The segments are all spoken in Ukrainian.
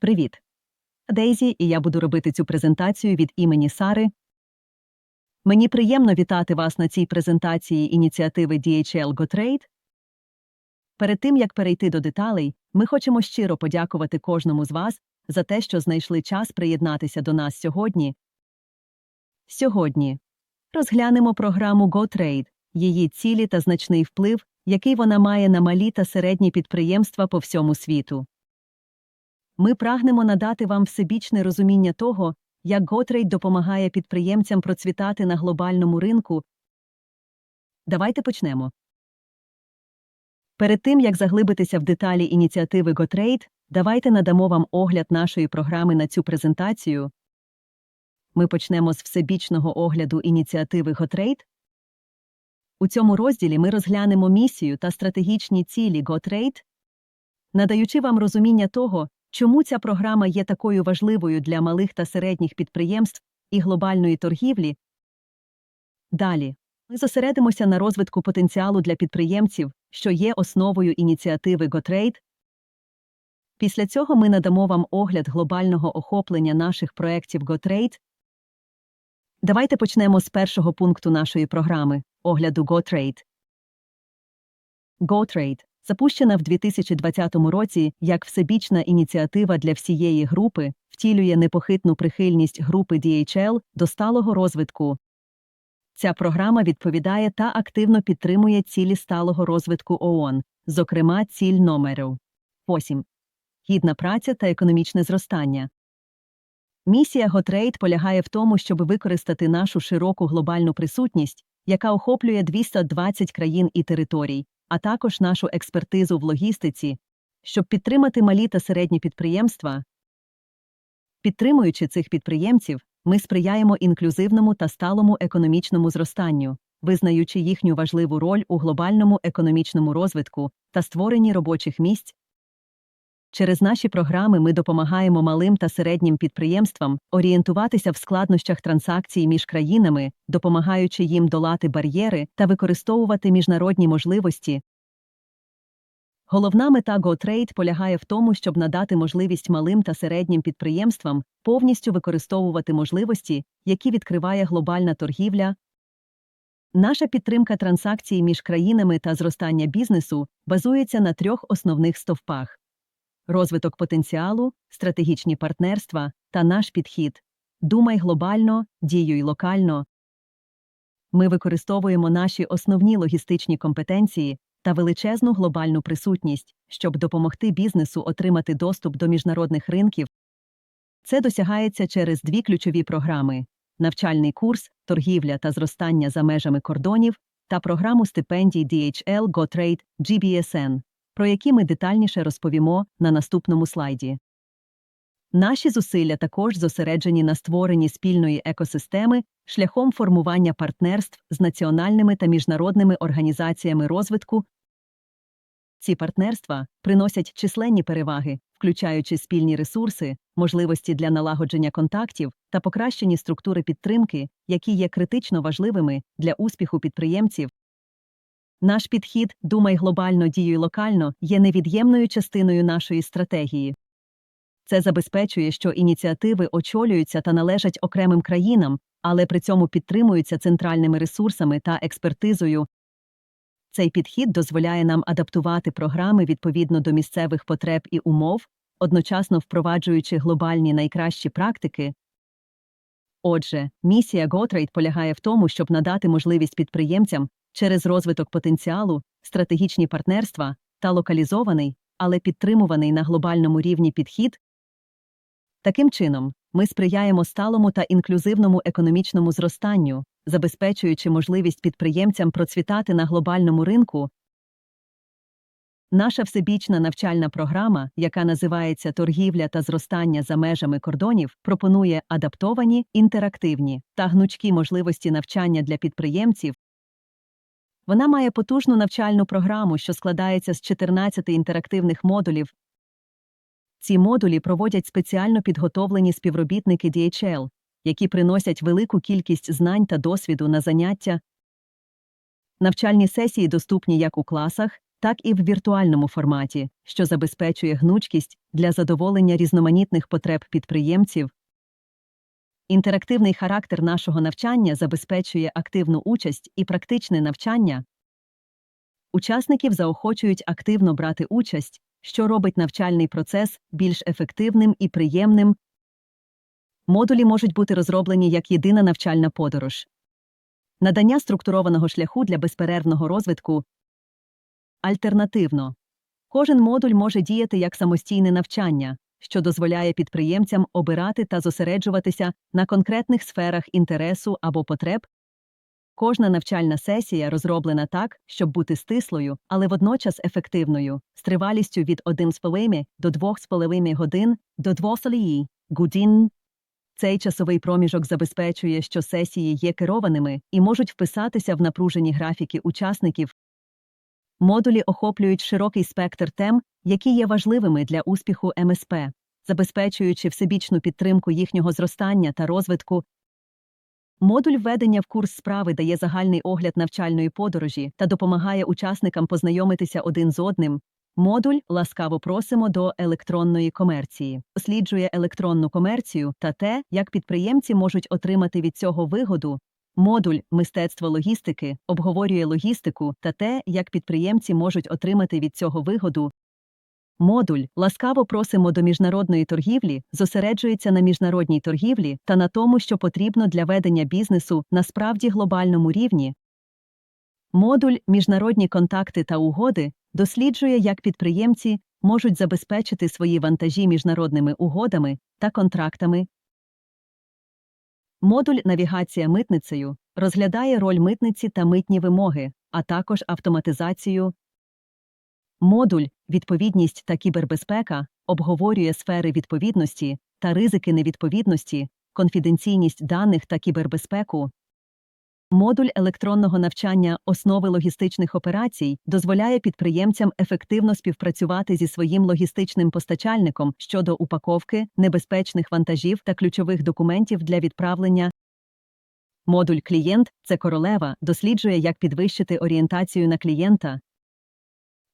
Привіт! Дейзі, і я буду робити цю презентацію від імені Сари. Мені приємно вітати вас на цій презентації ініціативи DHL GoTrade. Перед тим, як перейти до деталей, ми хочемо щиро подякувати кожному з вас за те, що знайшли час приєднатися до нас сьогодні. Сьогодні розглянемо програму GoTrade, її цілі та значний вплив, який вона має на малі та середні підприємства по всьому світу. Ми прагнемо надати вам всебічне розуміння того, як GoTrade допомагає підприємцям процвітати на глобальному ринку. Давайте почнемо. Перед тим, як заглибитися в деталі ініціативи GoTrade, давайте надамо вам огляд нашої програми на цю презентацію. Ми почнемо з всебічного огляду ініціативи GoTrade. У цьому розділі ми розглянемо місію та стратегічні цілі GoTrade, надаючи вам розуміння того, чому ця програма є такою важливою для малих та середніх підприємств і глобальної торгівлі. Далі ми зосередимося на розвитку потенціалу для підприємців, що є основою ініціативи GoTrade. Після цього ми надамо вам огляд глобального охоплення наших проєктів GoTrade. Давайте почнемо з першого пункту нашої програми огляду GoTrade. GoTrade запущена в 2020 році як всебічна ініціатива для всієї групи, втілює непохитну прихильність групи DHL до сталого розвитку. Ця програма відповідає та активно підтримує цілі сталого розвитку ООН, зокрема ціль номеру 8. Гідна праця та економічне зростання. Місія GoTrade полягає в тому, щоб використати нашу широку глобальну присутність, яка охоплює 220 країн і територій, а також нашу експертизу в логістиці, щоб підтримати малі та середні підприємства. Підтримуючи цих підприємців, ми сприяємо інклюзивному та сталому економічному зростанню, визнаючи їхню важливу роль у глобальному економічному розвитку та створенні робочих місць. Через наші програми ми допомагаємо малим та середнім підприємствам орієнтуватися в складнощах транзакцій між країнами, допомагаючи їм долати бар'єри та використовувати міжнародні можливості. Головна мета GoTrade полягає в тому, щоб надати можливість малим та середнім підприємствам повністю використовувати можливості, які відкриває глобальна торгівля. Наша підтримка транзакцій між країнами та зростання бізнесу базується на трьох основних стовпах розвиток потенціалу, стратегічні партнерства та наш підхід. Думай глобально, діюй локально. Ми використовуємо наші основні логістичні компетенції та величезну глобальну присутність, щоб допомогти бізнесу отримати доступ до міжнародних ринків. Це досягається через дві ключові програми: навчальний курс, торгівля та зростання за межами кордонів та програму стипендій DHL GoTrade GBSN про які ми детальніше розповімо на наступному слайді. Наші зусилля також зосереджені на створенні спільної екосистеми шляхом формування партнерств з національними та міжнародними організаціями розвитку. Ці партнерства приносять численні переваги, включаючи спільні ресурси, можливості для налагодження контактів та покращені структури підтримки, які є критично важливими для успіху підприємців наш підхід Думай глобально діюй локально є невід'ємною частиною нашої стратегії. Це забезпечує, що ініціативи очолюються та належать окремим країнам, але при цьому підтримуються центральними ресурсами та експертизою. Цей підхід дозволяє нам адаптувати програми відповідно до місцевих потреб і умов, одночасно впроваджуючи глобальні найкращі практики. Отже, місія GoTrade полягає в тому, щоб надати можливість підприємцям через розвиток потенціалу, стратегічні партнерства та локалізований, але підтримуваний на глобальному рівні підхід. Таким чином, ми сприяємо сталому та інклюзивному економічному зростанню, забезпечуючи можливість підприємцям процвітати на глобальному ринку. Наша всебічна навчальна програма, яка називається Торгівля та зростання за межами кордонів, пропонує адаптовані, інтерактивні та гнучкі можливості навчання для підприємців, вона має потужну навчальну програму, що складається з 14 інтерактивних модулів. Ці модулі проводять спеціально підготовлені співробітники DHL, які приносять велику кількість знань та досвіду на заняття. Навчальні сесії доступні як у класах, так і в віртуальному форматі, що забезпечує гнучкість для задоволення різноманітних потреб підприємців. Інтерактивний характер нашого навчання забезпечує активну участь і практичне навчання. Учасників заохочують активно брати участь, що робить навчальний процес більш ефективним і приємним. Модулі можуть бути розроблені як єдина навчальна подорож. Надання структурованого шляху для безперервного розвитку. Альтернативно, кожен модуль може діяти як самостійне навчання, що дозволяє підприємцям обирати та зосереджуватися на конкретних сферах інтересу або потреб. Кожна навчальна сесія розроблена так, щоб бути стислою, але водночас ефективною, з тривалістю від 1,5 до 2,5 годин до 2,5 годин. Цей часовий проміжок забезпечує, що сесії є керованими і можуть вписатися в напружені графіки учасників. Модулі охоплюють широкий спектр тем, які є важливими для успіху МСП, забезпечуючи всебічну підтримку їхнього зростання та розвитку. Модуль введення в курс справи дає загальний огляд навчальної подорожі та допомагає учасникам познайомитися один з одним. Модуль ласкаво просимо до електронної комерції, досліджує електронну комерцію та те, як підприємці можуть отримати від цього вигоду. Модуль мистецтво логістики обговорює логістику та те, як підприємці можуть отримати від цього вигоду. Модуль ласкаво просимо до міжнародної торгівлі зосереджується на міжнародній торгівлі та на тому, що потрібно для ведення бізнесу на справді глобальному рівні. Модуль міжнародні контакти та угоди досліджує, як підприємці можуть забезпечити свої вантажі міжнародними угодами та контрактами. Модуль навігація митницею розглядає роль митниці та митні вимоги, а також автоматизацію. Модуль відповідність та кібербезпека обговорює сфери відповідності та ризики невідповідності, конфіденційність даних та кібербезпеку. Модуль електронного навчання основи логістичних операцій дозволяє підприємцям ефективно співпрацювати зі своїм логістичним постачальником щодо упаковки, небезпечних вантажів та ключових документів для відправлення. Модуль клієнт це королева досліджує, як підвищити орієнтацію на клієнта.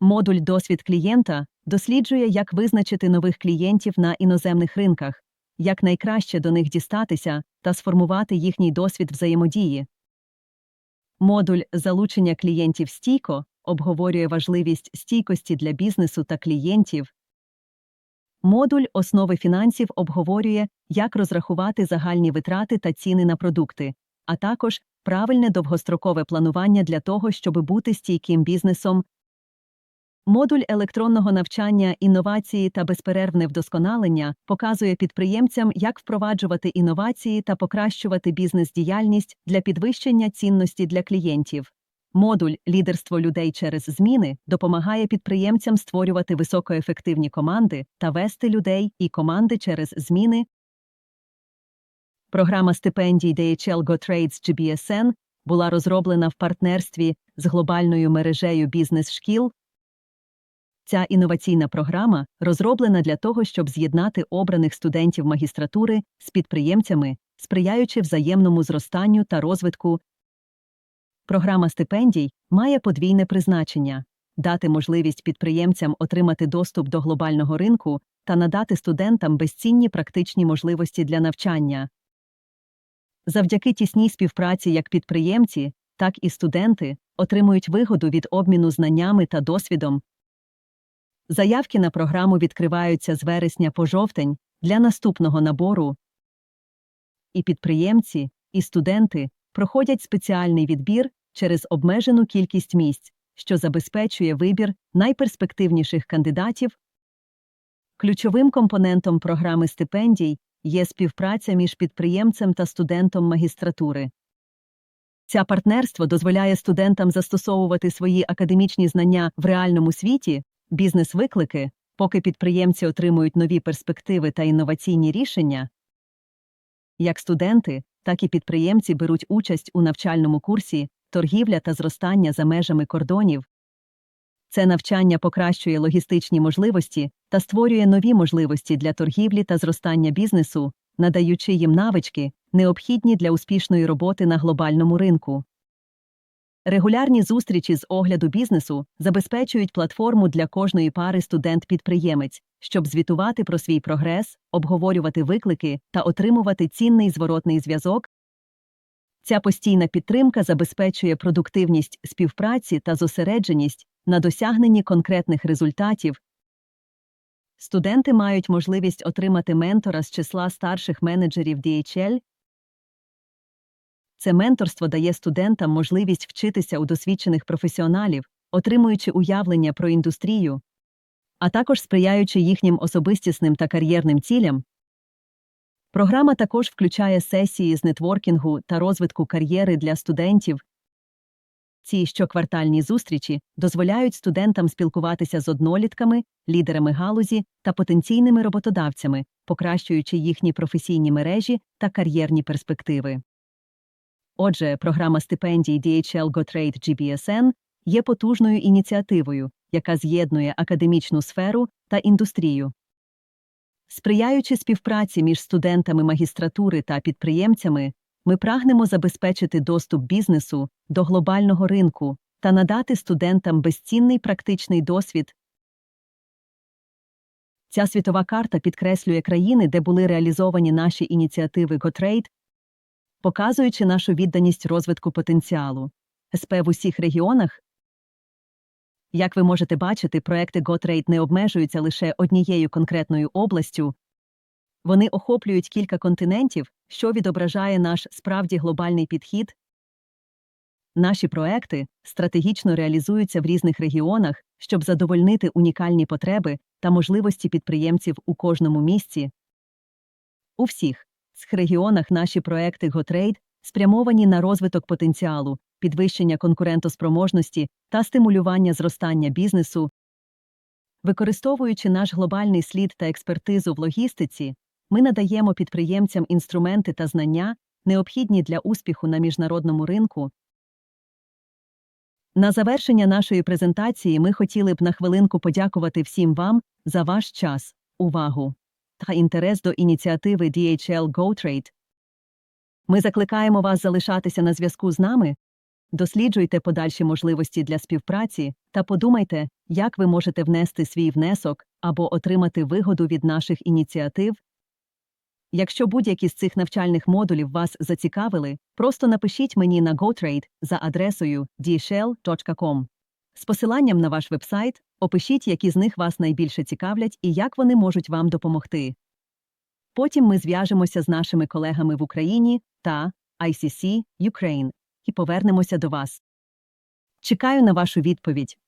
Модуль досвід клієнта досліджує, як визначити нових клієнтів на іноземних ринках, як найкраще до них дістатися та сформувати їхній досвід взаємодії. Модуль залучення клієнтів стійко обговорює важливість стійкості для бізнесу та клієнтів. Модуль основи фінансів обговорює, як розрахувати загальні витрати та ціни на продукти, а також правильне довгострокове планування для того, щоб бути стійким бізнесом. Модуль електронного навчання, інновації та безперервне вдосконалення показує підприємцям, як впроваджувати інновації та покращувати бізнес-діяльність для підвищення цінності для клієнтів. Модуль лідерство людей через зміни допомагає підприємцям створювати високоефективні команди та вести людей і команди через зміни. Програма стипендій DHL GoTrades GBSN була розроблена в партнерстві з глобальною мережею бізнес-шкіл. Ця інноваційна програма розроблена для того, щоб з'єднати обраних студентів магістратури з підприємцями, сприяючи взаємному зростанню та розвитку. Програма стипендій має подвійне призначення дати можливість підприємцям отримати доступ до глобального ринку та надати студентам безцінні практичні можливості для навчання. Завдяки тісній співпраці як підприємці, так і студенти отримують вигоду від обміну знаннями та досвідом. Заявки на програму відкриваються з вересня по жовтень для наступного набору. І підприємці, і студенти проходять спеціальний відбір через обмежену кількість місць, що забезпечує вибір найперспективніших кандидатів. Ключовим компонентом програми стипендій є співпраця між підприємцем та студентом магістратури. Ця партнерство дозволяє студентам застосовувати свої академічні знання в реальному світі, бізнес-виклики, поки підприємці отримують нові перспективи та інноваційні рішення. Як студенти, так і підприємці беруть участь у навчальному курсі торгівля та зростання за межами кордонів. Це навчання покращує логістичні можливості та створює нові можливості для торгівлі та зростання бізнесу, надаючи їм навички, необхідні для успішної роботи на глобальному ринку. Регулярні зустрічі з огляду бізнесу забезпечують платформу для кожної пари студент-підприємець, щоб звітувати про свій прогрес, обговорювати виклики та отримувати цінний зворотний зв'язок. Ця постійна підтримка забезпечує продуктивність співпраці та зосередженість на досягненні конкретних результатів. Студенти мають можливість отримати ментора з числа старших менеджерів DHL. Це менторство дає студентам можливість вчитися у досвідчених професіоналів, отримуючи уявлення про індустрію, а також сприяючи їхнім особистісним та кар'єрним цілям. Програма також включає сесії з нетворкінгу та розвитку кар'єри для студентів. Ці щоквартальні зустрічі дозволяють студентам спілкуватися з однолітками, лідерами галузі та потенційними роботодавцями, покращуючи їхні професійні мережі та кар'єрні перспективи. Отже, програма стипендій DHL GoTrade GBSN є потужною ініціативою, яка з'єднує академічну сферу та індустрію. Сприяючи співпраці між студентами магістратури та підприємцями, ми прагнемо забезпечити доступ бізнесу до глобального ринку та надати студентам безцінний практичний досвід. Ця світова карта підкреслює країни, де були реалізовані наші ініціативи GoTrade, показуючи нашу відданість розвитку потенціалу. СП в усіх регіонах. Як ви можете бачити, проекти GoTrade не обмежуються лише однією конкретною областю. Вони охоплюють кілька континентів, що відображає наш справді глобальний підхід. Наші проекти стратегічно реалізуються в різних регіонах, щоб задовольнити унікальні потреби та можливості підприємців у кожному місці. У всіх регіонах наші проекти GoTrade спрямовані на розвиток потенціалу, підвищення конкурентоспроможності та стимулювання зростання бізнесу. Використовуючи наш глобальний слід та експертизу в логістиці, ми надаємо підприємцям інструменти та знання, необхідні для успіху на міжнародному ринку. На завершення нашої презентації ми хотіли б на хвилинку подякувати всім вам за ваш час, увагу та інтерес до ініціативи DHL GoTrade. Ми закликаємо вас залишатися на зв'язку з нами. Досліджуйте подальші можливості для співпраці та подумайте, як ви можете внести свій внесок або отримати вигоду від наших ініціатив. Якщо будь-які з цих навчальних модулів вас зацікавили, просто напишіть мені на GoTrade за адресою dshell.com. З посиланням на ваш вебсайт опишіть, які з них вас найбільше цікавлять і як вони можуть вам допомогти. Потім ми зв'яжемося з нашими колегами в Україні та ICC Ukraine і повернемося до вас. Чекаю на вашу відповідь.